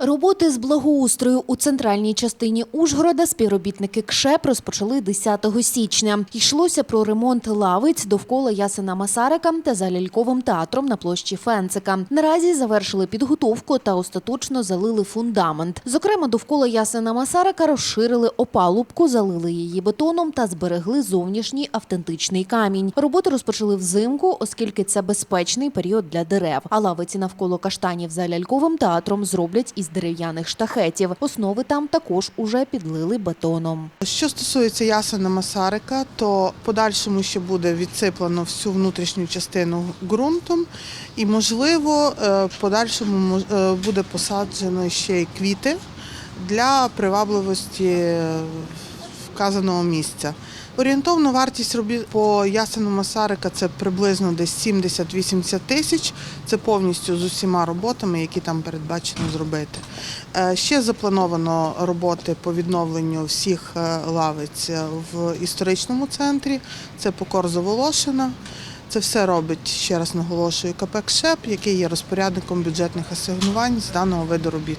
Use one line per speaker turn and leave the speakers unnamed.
Роботи з благоустрою у центральній частині Ужгорода співробітники КШЕП розпочали 10 січня. Йшлося про ремонт лавиць довкола Ясена Масарика та за ляльковим театром на площі Фенцика. Наразі завершили підготовку та остаточно залили фундамент. Зокрема, довкола Ясена Масарика розширили опалубку, залили її бетоном та зберегли зовнішній автентичний камінь. Роботи розпочали взимку, оскільки це безпечний період для дерев. А лавиці навколо каштанів за ляльковим театром зроблять із дерев'яних штахетів. Основи там також уже підлили бетоном.
Що стосується ясена Масарика, то подальшому ще буде відсиплено всю внутрішню частину ґрунтом, і можливо, е, подальшому е, буде посаджено ще й квіти для привабливості е, вказаного місця. Орієнтовна вартість робіт по ясену Масарика це приблизно десь 70-80 тисяч. Це повністю з усіма роботами, які там передбачено зробити. Е, Ще заплановано роботи по відновленню всіх е, лавиць е, в історичному центрі. Це по Волошина. Це все робить, ще раз наголошую, КП «КШЕП», який є розпорядником бюджетних асигнувань з даного виду робіт.